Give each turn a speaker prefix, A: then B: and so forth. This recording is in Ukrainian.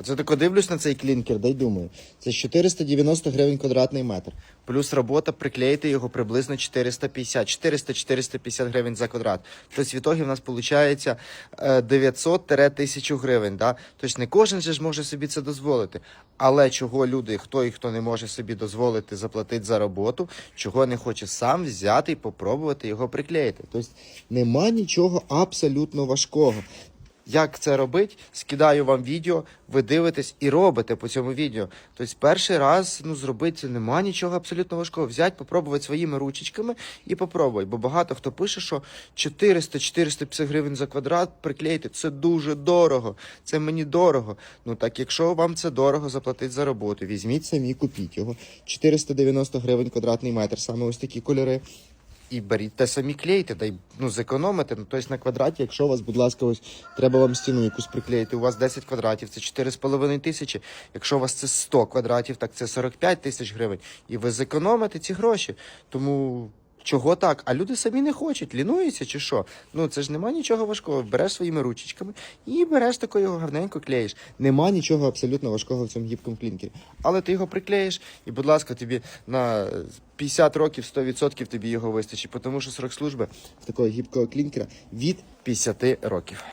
A: Оце тако дивлюсь на цей клінкер, дай думаю. Це 490 гривень квадратний метр. Плюс робота приклеїти його приблизно 450, 400-450 гривень за квадрат. Тобто в ітогі в нас виходить 900-1000 гривень. Да? Тобто не кожен же ж може собі це дозволити. Але чого люди, хто і хто не може собі дозволити заплатити за роботу, чого не хоче сам взяти і попробувати його приклеїти. Тобто нема нічого абсолютно важкого. Як це робити? Скидаю вам відео, ви дивитесь і робите по цьому відео. Тобто перший раз ну, зробити нема нічого абсолютно важкого. Взяти, попробувати своїми ручечками і попробувати. Бо багато хто пише, що 400-450 гривень за квадрат приклеїти це дуже дорого. Це мені дорого. Ну так якщо вам це дорого заплатити за роботу, візьміть самі, купіть його. 490 гривень квадратний метр, саме ось такі кольори. І беріть те самі клейте, дай ну зекономите. Ну тобто на квадраті, якщо у вас, будь ласка, ось треба вам стіну якусь приклеїти. У вас 10 квадратів, це 4,5 тисячі. Якщо у вас це 100 квадратів, так це 45 тисяч гривень. І ви зекономите ці гроші. Тому чого так? А люди самі не хочуть, лінуються чи що? Ну це ж нема нічого важкого. Береш своїми ручечками і береш такою його гарненько клеїш. Нема нічого абсолютно важкого в цьому гібкому клінкері. Але ти його приклеїш, і, будь ласка, тобі на 50 років 100% тобі його вистачить, тому що срок служби в такого гібкого клінкера від 50 років.